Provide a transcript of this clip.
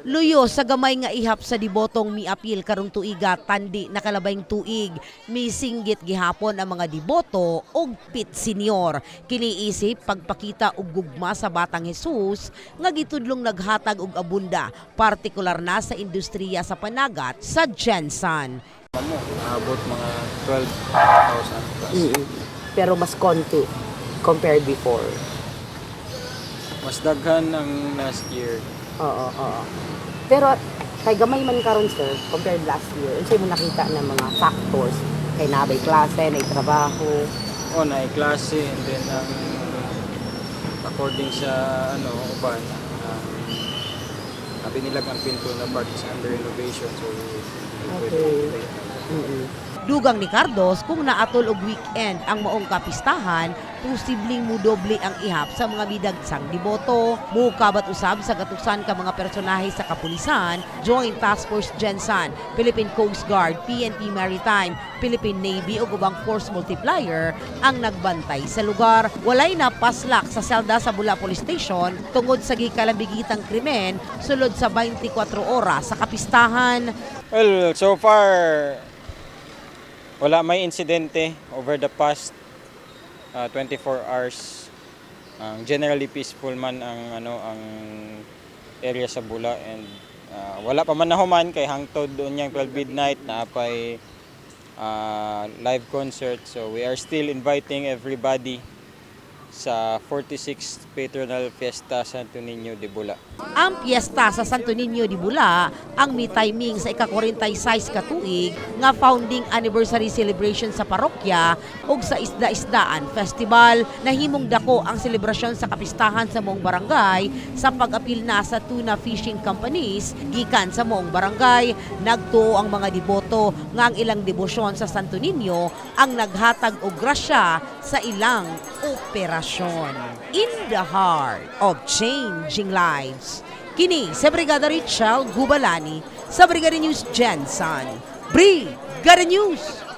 Luyo sa gamay nga ihap sa dibotong miapil karong tuiga tandi nakalabayng tuig misinggit gihapon ang mga diboto og pit senior kiniisip pagpakita og gugma sa batang Jesus nga gitudlong naghatag og abunda partikular na sa industriya sa panagat sa Jensen. Ano, abot mga 12,000 plus. Pero mas konti compared before. Mas daghan ang last year. Oo, oo. Pero kay gamay man karon sir compared last year. Unsay mo nakita ng mga factors kay nabay klase, nay trabaho. O, na klase and then ang according sa ano, uban, um, sabi nila ang pinto na part is under renovation so Okay. Mm-mm. Dugang ni Cardos kung naatol og weekend ang maong kapistahan, posibleng mudoble ang ihap sa mga midagsang diboto. Mukabat usab sa gatusan ka mga personahe sa kapulisan, Joint Task Force Gensan, Philippine Coast Guard, PNP Maritime, Philippine Navy ug ubang force multiplier ang nagbantay sa lugar. Walay na paslak sa selda sa Bula Police Station tungod sa gikalambigitang krimen sulod sa 24 oras sa kapistahan. Well, so far wala may insidente over the past uh, 24 hours. Ang generally peaceful man ang ano ang area sa Bula and uh, wala pa man nahuman kay hangtod doon yang 12 midnight na apay uh, live concert. So we are still inviting everybody sa 46th Patronal Fiesta Santo Niño de Bula. Ang piyesta sa Santo Niño de Bula ang may timing sa ika-46 katuig nga founding anniversary celebration sa parokya ug sa Isda-Isdaan Festival. Nahimong dako ang selebrasyon sa kapistahan sa mong barangay sa pag-apil na sa tuna fishing companies gikan sa mong barangay. Nagtuo ang mga diboto nga ang ilang debosyon sa Santo Niño ang naghatag og grasya sa ilang operasyon. In the heart of changing lives. Kini sa Brigada Richard Gubalani sa Brigada News Jensen. Brigada News!